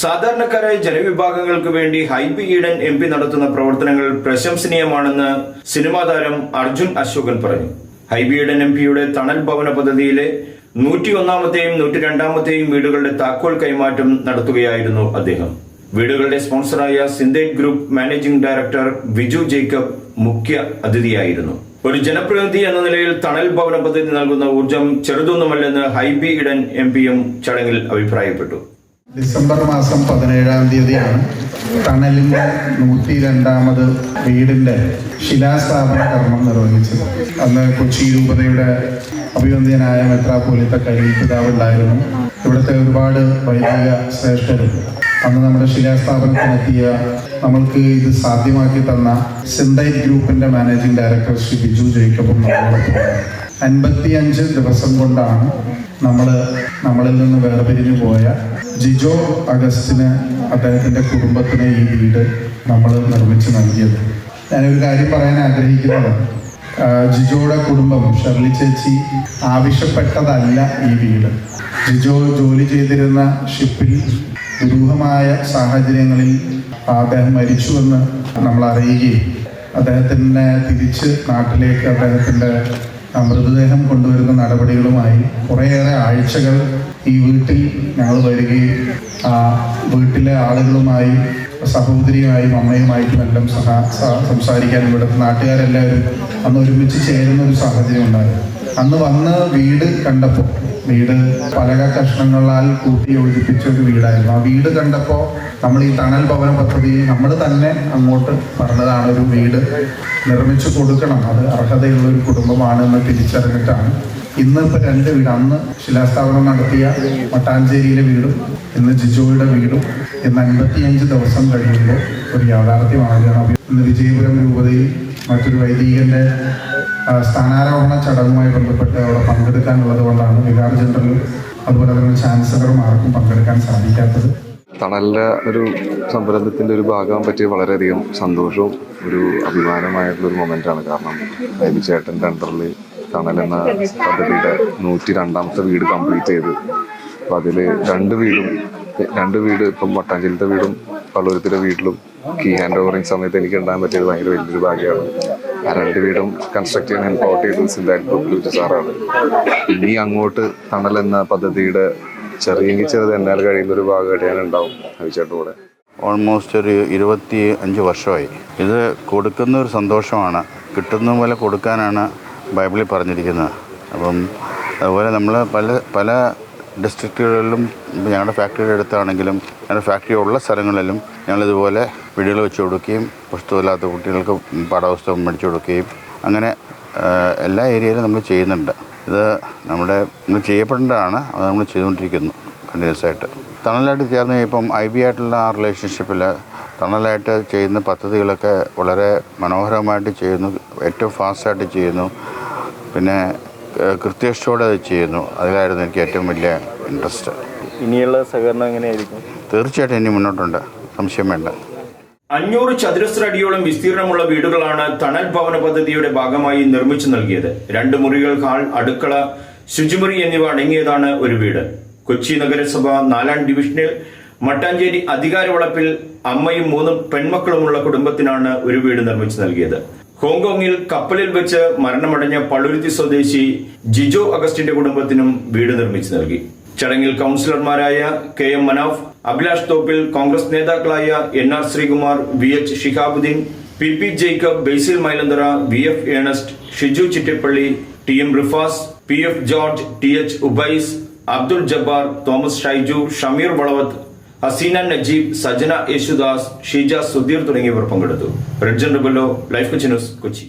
സാധാരണക്കാരായ ജനവിഭാഗങ്ങൾക്ക് വേണ്ടി Hibi Eden M P നടത്തുന്ന പ്രവർത്തനങ്ങൾ പ്രശംസനീയമാണെന്ന് സിനിമാ താരം അർജുൻ അശോകൻ പറഞ്ഞു. ഹൈബി ഈഡൻ എം പിയുടെ തണൽ ഭവന പദ്ധതിയിലെ നൂറ്റി ഒന്നാമത്തെയും നൂറ്റി രണ്ടാമത്തെയും വീടുകളുടെ താക്കോൽ കൈമാറ്റം നടത്തുകയായിരുന്നു അദ്ദേഹം. വീടുകളുടെ സ്പോൺസറായ Synthite group managing director Viju Jacob മുഖ്യ അതിഥിയായിരുന്നു. ഒരു ജനപ്രതിനിധി എന്ന നിലയിൽ തണൽ ഭവന പദ്ധതി നൽകുന്ന ഊർജം ചെറുതൊന്നുമല്ലെന്ന് ഹൈബി ഇടൻ എം പിയും ചടങ്ങിൽ അഭിപ്രായപ്പെട്ടു. ഡിസംബർ മാസം പതിനേഴാം തീയതിയാണ് ടണലിന്റെ നൂറ്റി രണ്ടാമത് വീടിന്റെ ശിലാസ്ഥാപന കർമ്മം നിർവഹിച്ചത്. അന്ന് കൊച്ചി രൂപതയുടെ അഭിവന്ദ്യനായ മെത്രാപോലിത്ത കരീൽ പിതാവ് ഉണ്ടായിരുന്നു ഇവിടുത്തെ ഒരുപാട് വൈദിക ശ്രേഷ്ഠരും. അന്ന് നമ്മുടെ ശിലാസ്ഥാപനത്തിനെത്തിയ നമ്മൾക്ക് ഇത് സാധ്യമാക്കി തന്ന സിന്തൈറ്റ് ഗ്രൂപ്പിന്റെ മാനേജിംഗ് ഡയറക്ടർ ശ്രീ ബിജു ജേക്കബും നമ്മളോടൊപ്പം. അൻപത്തിയഞ്ച് ദിവസം കൊണ്ടാണ് നമ്മൾ നമ്മളിൽ നിന്ന് വേർപിരിഞ്ഞു പോയ ജിജോ അഗസ്റ്റിന് അദ്ദേഹത്തിന്റെ കുടുംബത്തിന് ഈ വീട് നമ്മൾ നിർമ്മിച്ച് നൽകിയത്. ഞാനൊരു കാര്യം പറയാൻ ആഗ്രഹിക്കുന്നത്. ജിജോയുടെ കുടുംബം ഷെർലി ചേച്ചി ആവശ്യപ്പെട്ടതല്ല ഈ വീട്. ജിജോ ജോലി ചെയ്തിരുന്ന ഷിപ്പിൽ ദുരൂഹമായ സാഹചര്യങ്ങളിൽ അദ്ദേഹം മരിച്ചുവെന്ന് നമ്മൾ അറിയുകയും അദ്ദേഹത്തിന്റെ തിരിച്ച് നാട്ടിലേക്ക് അദ്ദേഹത്തിന്റെ മൃതദേഹം കൊണ്ടുവരുന്ന നടപടികളുമായി കുറേയേറെ ആഴ്ചകൾ ഈ വീട്ടിൽ ഞങ്ങൾ വരികയും ആ വീട്ടിലെ ആളുകളുമായി സഹോദരിയുമായും അമ്മയുമായിട്ടും എല്ലാം സഹ സംസാരിക്കാൻ ഇവിടുത്തെ നാട്ടുകാരെല്ലാവരും അന്ന് ഒരുമിച്ച് ചേരുന്ന ഒരു സാഹചര്യം ഉണ്ടായിരുന്നു അന്ന് വന്ന് വീട് കണ്ടപ്പോൾ വീട് പലക കഷ്ണങ്ങളാൽ കൂട്ടി ഒഴിപ്പിച്ച ഒരു വീടായിരുന്നു. ആ വീട് കണ്ടപ്പോൾ നമ്മൾ ഈ തണൽ ഭവന പദ്ധതി നമ്മൾ തന്നെ അങ്ങോട്ട് പറഞ്ഞതാണ് ഒരു വീട് നിർമ്മിച്ചു കൊടുക്കണം. അത് അർഹതയുള്ള ഒരു കുടുംബമാണ് എന്ന് തിരിച്ചറിഞ്ഞിട്ടാണ്. ഇന്ന് ഇപ്പൊ രണ്ട് വീട്. അന്ന് ശിലാസ്ഥാപനം നടത്തിയ മട്ടാഞ്ചേരിയിലെ വീടും ഇന്ന് ജിജോയുടെ വീടും ഇന്ന് അൻപത്തിയഞ്ച് ദിവസം കഴിയുമ്പോൾ ഒരു യാഥാർത്ഥ്യമാകുകയാണ് ഇന്ന് വിജയപുരം രൂപതയിൽ മറ്റൊരു വൈദികന്റെ സ്ഥാനാരോഹണ ചടങ്ങുമായി ബന്ധപ്പെട്ട് അവിടെ പങ്കെടുക്കാനുള്ളത് കൊണ്ടാണ് വികാർ ജനറലും അതുപോലെ തന്നെ ചാൻസലറും ആർക്കും പങ്കെടുക്കാൻ സാധിക്കാത്തത്. തണലിന്റെ ഒരു സംരംഭത്തിന്റെ ഒരു ഭാഗമാകാൻ പറ്റിയ വളരെയധികം സന്തോഷവും ഒരു അഭിമാനമായിട്ടുള്ള ഒരു മൊമെന്റാണ് കാരണം ബൈബി ചേട്ടന്റെ അണ്ടറിൽ തണൽ എന്ന പദ്ധതിയുടെ നൂറ്റി രണ്ടാമത്തെ വീട് കംപ്ലീറ്റ് ചെയ്ത് അപ്പോൾ അതിൽ രണ്ട് വീടും രണ്ട് വീട് ഇപ്പം മട്ടാഞ്ചേരിത്തെ വീടും പള്ളൂരത്തിലെ വീട്ടിലും കീ ഹാൻഡ് ഓവറിങ് സമയത്ത് എനിക്ക് ഉണ്ടാകാൻ പറ്റിയത് ഭയങ്കര വലിയൊരു ഭാഗ്യമാണ്. രണ്ട് വീടും കൺസ്ട്രക്ട് ചെയ്യാൻ ഹെൽപ്പ് ഔട്ട് ചെയ്തത് സിന്ധാറ്റ് ഗ്രൂപ്പിൽ സാറാണ്. ഇനി അങ്ങോട്ട് തണൽ എന്ന പദ്ധതിയുടെ ചെറിയെങ്കിൽ ചെറുത് എന്നാൽ കഴിയുന്ന ഒരു ഭാഗമായിട്ട് ഞാൻ ഉണ്ടാവും അഭിച്ചേട്ടന്റെ കൂടെ. ഓൾമോസ്റ്റ് ഒരു ഇരുപത്തി അഞ്ച് വർഷമായി. ഇത് കൊടുക്കുന്ന ഒരു സന്തോഷമാണ്. കിട്ടുന്ന പോലെ കൊടുക്കാനാണ് ബൈബിളിൽ പറഞ്ഞിരിക്കുന്നത്. അപ്പം അതുപോലെ നമ്മൾ പല പല ഡിസ്ട്രിക്റ്റുകളിലും ഞങ്ങളുടെ ഫാക്ടറിയുടെ അടുത്താണെങ്കിലും ഞങ്ങളുടെ ഫാക്ടറി ഉള്ള സ്ഥലങ്ങളിലും ഞങ്ങളിതുപോലെ വീടുകൾ വെച്ച് കൊടുക്കുകയും പുസ്തകമില്ലാത്ത കുട്ടികൾക്ക് പാഠപുസ്തകം മേടിച്ചു കൊടുക്കുകയും അങ്ങനെ എല്ലാ ഏരിയയിലും നമ്മൾ ചെയ്യുന്നുണ്ട്. ഇത് നമ്മുടെ നമ്മൾ ചെയ്യപ്പെടേണ്ടതാണ് അത് നമ്മൾ ചെയ്തുകൊണ്ടിരിക്കുന്നു കണ്ടിന്യൂസ് ആയിട്ട് തണലായിട്ട് ചേർന്ന് ഇപ്പം ഐ ബി ആയിട്ടുള്ള ആ റിലേഷൻഷിപ്പിൽ തണലായിട്ട് ചെയ്യുന്ന പദ്ധതികളൊക്കെ വളരെ മനോഹരമായിട്ട് ചെയ്യുന്നു ഏറ്റവും ഫാസ്റ്റായിട്ട് ചെയ്യുന്നു. പിന്നെ കൃത്യനിഷ്ഠയോടെ അത് ചെയ്യുന്നു. അതിലായിരുന്നു എനിക്ക് ഏറ്റവും വലിയ ഇൻട്രസ്റ്റ്. ഇനിയുള്ള സഹകരണം എങ്ങനെയായിരിക്കും? തീർച്ചയായിട്ടും ഇനി മുന്നോട്ടുണ്ട്. സംശയം വേണ്ട. അഞ്ഞൂറ് ചതുരശ്ര അടിയോളം വിസ്തീർണമുള്ള വീടുകളാണ് തണൽ ഭവന പദ്ധതിയുടെ ഭാഗമായി നിർമ്മിച്ചു നൽകിയത്. രണ്ട് മുറികൾ ഹാൾ അടുക്കള ശുചിമുറി എന്നിവ അടങ്ങിയതാണ് ഒരു വീട്. കൊച്ചി നഗരസഭ നാലാം ഡിവിഷനിൽ മട്ടാഞ്ചേരി അധികാരവളപ്പിൽ അമ്മയും മൂന്ന് പെൺമക്കളുമുള്ള കുടുംബത്തിനാണ് ഒരു വീട് നിർമ്മിച്ചു നൽകിയത്. ഹോങ്കോങ്ങിൽ കപ്പലിൽ വെച്ച് മരണമടഞ്ഞ പള്ളുരുത്തി സ്വദേശി ജിജോ അഗസ്റ്റിന്റെ കുടുംബത്തിനും വീട് നിർമ്മിച്ചു നൽകി. ചടങ്ങിൽ കൌൺസിലർമാരായ കെ എം മനാഫ് അഭിലാഷ് തോപ്പിൽ കോൺഗ്രസ് നേതാക്കളായ N R Sreekumar V H Shihabuddin P P Jacob Basil Mylanthara V F Ernest Shiju Chittilappilly T M Rifas P F George T H Ubais Abdul Jabbar Thomas Shaiju Shameer Valavath Haseena Najeeb Sajana Yesudas Sheeja Sudheer തുടങ്ങിയവർ പങ്കെടുത്തു. റെഡ് ജനറബല്ലോ ലൈഫ് കൊച്ചി ന്യൂസ് കൊച്ചി.